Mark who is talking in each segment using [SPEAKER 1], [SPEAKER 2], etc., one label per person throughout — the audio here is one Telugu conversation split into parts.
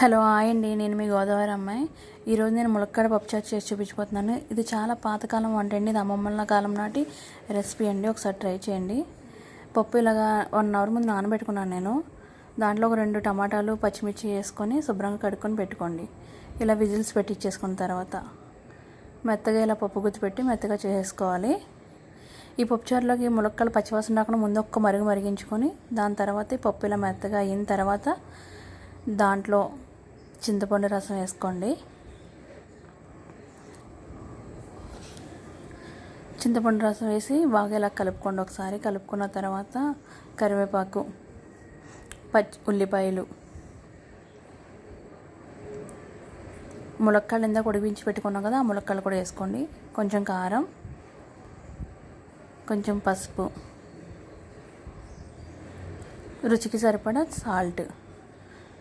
[SPEAKER 1] హలో హాయ్ అండి. నేను మీ గోదావరి అమ్మాయి. ఈరోజు నేను ములక్కాడ పప్పుచారు చేసి చూపించిపోతున్నాను ఇది చాలా పాతకాలం వంట అండి. ఇది అమ్మమ్మల కాలం నాటి రెసిపీ అండి. ఒకసారి ట్రై చేయండి. పప్పు ఇలాగా వన్ అవర్ ముందు నానబెట్టుకున్నాను నేను. దాంట్లో ఒక రెండు టమాటాలు పచ్చిమిర్చి వేసుకొని శుభ్రంగా కడుక్కొని పెట్టుకోండి. ఇలా విజిల్స్ పెట్టించేసుకున్న తర్వాత మెత్తగా ఇలా పప్పు గుత్తి పెట్టి మెత్తగా చేసేసుకోవాలి. ఈ పప్పుచారులోకి ములక్కలు పచ్చివాసన రాకుండా ముందు ఒక్క మరుగు మరిగించుకొని దాని తర్వాత ఈ పప్పు ఇలా మెత్తగా అయిన తర్వాత దాంట్లో చింతపండు రసం వేసుకోండి. చింతపండు రసం వేసి బాగా ఇలా కలుపుకోండి ఒకసారి. కలుపుకున్న తర్వాత కరివేపాకు పచ్చి ఉల్లిపాయలు ములక్కాయలు ఇందాక ఉడిపించి పెట్టుకున్నాం కదా ఆ ములక్కాయలు కూడా వేసుకోండి. కొంచెం కారం కొంచెం పసుపు. రుచికి సరిపడా సాల్ట్.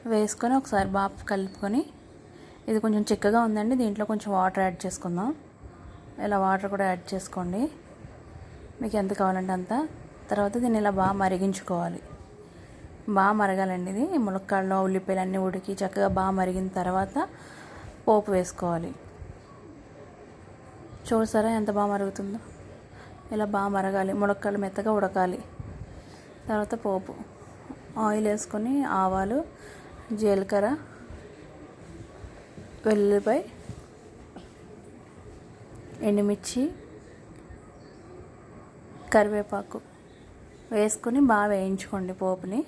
[SPEAKER 1] వేసుకొని ఒకసారి బాగా కలుపుకొని ఇది కొంచెం చిక్కగా ఉందండి దీంట్లో కొంచెం వాటర్ యాడ్ చేసుకుందాం. ఇలా వాటర్ కూడా యాడ్ చేసుకోండి. మీకు ఎంత కావాలంటే అంత. తర్వాత దీన్ని ఇలా బాగా మరిగించుకోవాలి. బాగా మరగాలండి ఇది. ములక్కాడలో ఉల్లిపాయలు అన్నీ ఉడికి చక్కగా బాగా మరిగిన తర్వాత పోపు వేసుకోవాలి. చూసారా ఎంత బాగా మరుగుతుందో? ఇలా బాగా మరగాలి. ములక్కాడలు మెత్తగా ఉడకాలి. తర్వాత పోపు. ఆయిల్ వేసుకొని ఆవాలు జీలకర్ర వెల్లుల్లిపాయ ఎండుమిర్చి కరివేపాకు వేసుకొని బాగా వేయించుకోండి పోపుని.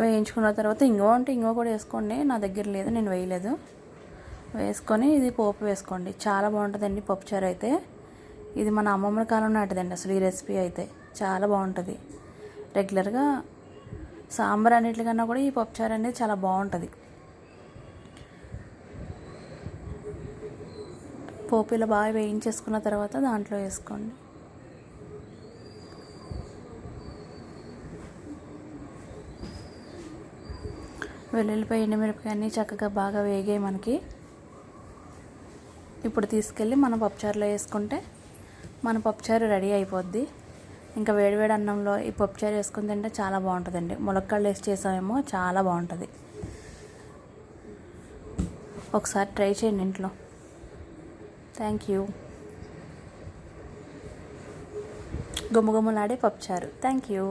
[SPEAKER 1] వేయించుకున్న తర్వాత ఇంగువ ఉంటే ఇంగువ కూడా వేసుకోండి. నా దగ్గర లేదు నేను వేయలేదు. వేసుకొని ఇది పోపు వేసుకోండి. చాలా బాగుంటుందండి పప్పుచారు అయితే. ఇది మన అమ్మమ్మల కాలం నాటిదండి అసలు ఈ రెసిపీ అయితే. చాలా బాగుంటుంది. రెగ్యులర్గా సాంబార్ అన్నిటికన్నా కూడా ఈ పప్పుచారు అనేది చాలా బాగుంటుంది. పోపు ఇలా బాగా వేయించేసుకున్న తర్వాత దాంట్లో వేసుకోండి. వెల్లుల్లిపాయ ఎండుమిరపకాయ అన్నీ చక్కగా బాగా వేగాయి మనకి. ఇప్పుడు తీసుకెళ్ళి మన పప్పుచారులో వేసుకుంటే మన పప్పుచారు రెడీ అయిపోద్ది. ఇంకా వేడివేడి అన్నంలో ఈ పప్పుచారు వేసుకుని తింటే చాలా బాగుంటుందండి. ములక్కాళ్ళు వేసి చేసామేమో చాలా బాగుంటుంది. ఒకసారి ట్రై చేయండి ఇంట్లో. థ్యాంక్ యూ గుమ్మగుమ్మలాడే పప్పుచారు థ్యాంక్ యూ